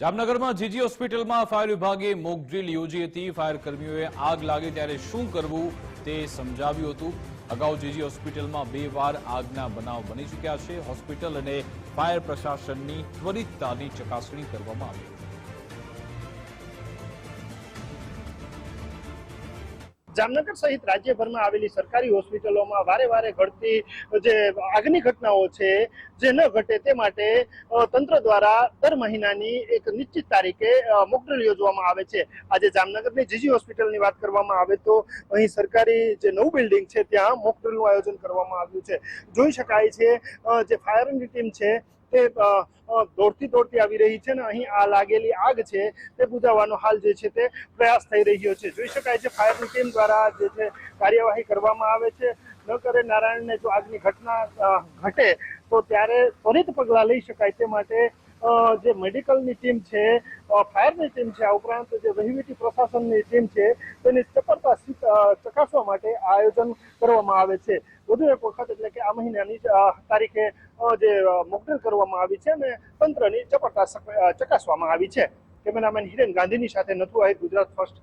જામનગરમાં જીજી હોસ્પિટલમાં ફાયર વિભાગે મોક ડ્રીલ યોજી હતી. ફાયર કર્મીઓએ આગ લાગે ત્યારે શું કરવું તે સમજાવ્યું હતું. અગાઉ જીજી હોસ્પિટલમાં બે વાર આગના બનાવ બની ચૂક્યા છે. હોસ્પિટલ અને ફાયર પ્રશાસનની ત્વરિતતાની ચકાસણી કરવામાં આવી હતી. જામનગર સહિત રાજ્યભરમાં આવેલી સરકારી હોસ્પિટલોમાં વારે વારે ઘટતી જે આગની ઘટનાઓ છે, જે ન ઘટે તે માટે તંત્ર દ્વારા દર મહિનાની એક નિશ્ચિત તારીખે મોકડ્રીલ યોજવામાં આવે છે. આજે જામનગરની જીજી હોસ્પિટલની વાત કરવામાં આવે તો અહીં સરકારી જે નવું બિલ્ડિંગ છે, ત્યાં મોકડ્રીલનું આયોજન કરવામાં આવ્યું છે. જોઈ શકાય છે જે ફાયરની ટીમ છે તે દોડતી દોડતી આવી રહી છે ને અહીં આ લાગેલી આગ છે તે બુજાવવાનો હાલ જે છે તે પ્રયાસ થઈ રહ્યો છે. જોઈ શકાય છે ફાયરની ટીમ દ્વારા જે છે કાર્યવાહી કરવામાં આવે છે. ન કરે નારાયણને જો આગની ઘટના ઘટે તો ત્યારે ત્વરિત પગલાં લઈ શકાય તે માટે જે મેડિકલની ટીમ છે ફાયરની ટીમ છે, આ ઉપરાંત જે વહીવટી પ્રશાસનની ટીમ છે, તેની ચપળતા ચકાસવા માટે આયોજન કરવામાં આવે છે. વધુ એક વખત એટલે કે આ મહિનાની તારીખે જે મોકડ્રીલ કરવામાં આવી છે અને તંત્રની ચપળતા ચકાસવામાં આવી છે. કેમેરામેન હિરેન ગાંધીની સાથે નથુ આહિર ગુજરાત ફર્સ્ટ